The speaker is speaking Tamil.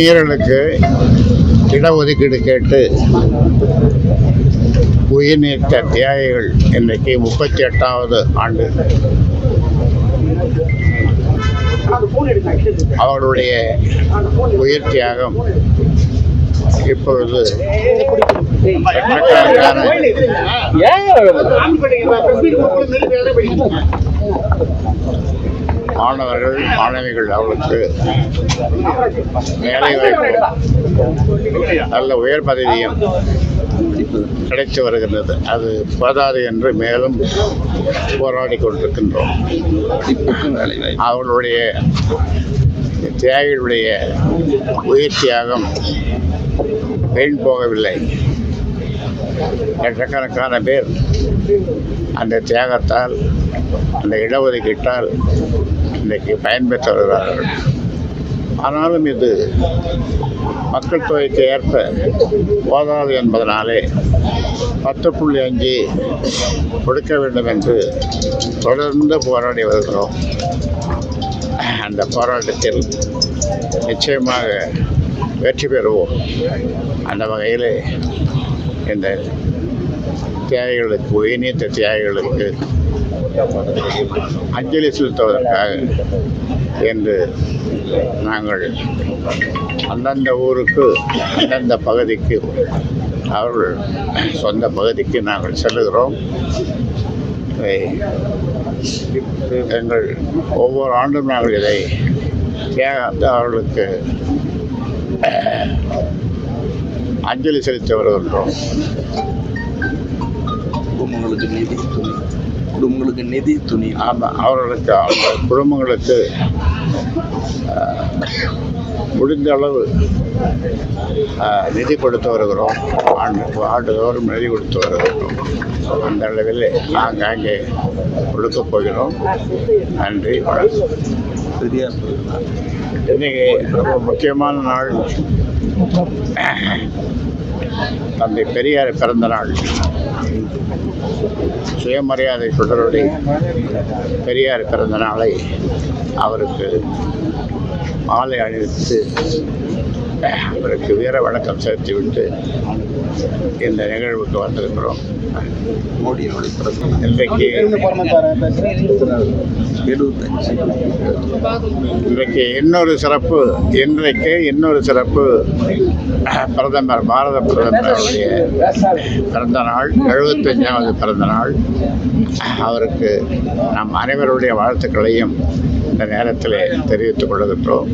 வன்னியர்களுக்கு இடஒதுக்கீடு கேட்டு உயிர் நீத்த தியாகிகள் இன்றைக்கு முப்பத்தி எட்டாவது ஆண்டு. அவர்களுடைய உயிர் தியாகம் இப்பொழுது மாணவர்கள் மாணவிகள் அவளுக்கு வேலை வாய்ப்பு நல்ல உயர் பதவியும் கிடைத்து வருகின்றது. அது போதாது என்று மேலும் போராடி கொண்டிருக்கின்றோம். அவர்களுடைய தியாகிகளுடைய உயிர் தியாகம் வீண் போகவில்லை. லட்சக்கணக்கான பேர் அந்த தியாகத்தால் அந்த இடஒதுக்கீட்டால் இன்றைக்கு பயன்பெற்று வருகிறார்கள் ஆனாலும் இது மக்கள் தொகைக்கு ஏற்ப போதாது என்பதனாலே பத்து புள்ளி அஞ்சு கொடுக்க வேண்டும் என்று தொடர்ந்து போராடி வருகிறோம். அந்த போராட்டத்தில் நிச்சயமாக வெற்றி பெறுவோம். அந்த வகையில் இந்த தியாகிகளுக்கு உயிர்நீத்த தியாகிகளுக்கு அஞ்சலி செலுத்துவதற்காக என்று நாங்கள் அந்தந்த ஊருக்கு அந்தந்த பகுதிக்கு அவர்கள் சொந்த பகுதிக்கு நாங்கள் செல்லுகிறோம். இதை எங்கள் ஒவ்வொரு ஆண்டும் நாங்கள் இதை அவர்களுக்கு அஞ்சலி செலுத்தி வருகின்றோம். உங்களுக்கு நீதி. உங்களுக்கு நிதி துணி. ஆமாம் அவர்களுக்கு அந்த குடும்பங்களுக்கு முடிந்த அளவு நிதி கொடுத்து வருகிறோம். ஆண்டு ஆண்டுதோறும் நிதி கொடுத்து வருகிறோம். அந்த அளவில் ஆங்காங்கே கொடுக்கப் போகிறோம். நன்றி இன்னைக்கு ரொம்ப முக்கியமான நாள். தந்தை பெரியார் பிறந்த நாள். சுயமரியாதை சுடரொடி பெரியார் பிறந்த நாளை அவருக்கு மாலை அணிவித்து அவருக்கு வீர வணக்கம் செலுத்திவிட்டு இந்த நிகழ்வுக்கு வந்திருக்கிறோம். மோடியினுடைய இன்றைக்கு இன்றைக்கு இன்னொரு சிறப்பு இன்றைக்கு இன்னொரு சிறப்பு பிரதமர் பாரத பிரதமருடைய பிறந்த நாள் எழுபத்தஞ்சாவது பிறந்த நாள் அவருக்கு நம் அனைவருடைய வாழ்த்துக்களையும் இந்த நேரத்தில் தெரிவித்துக் கொள்கின்றோம்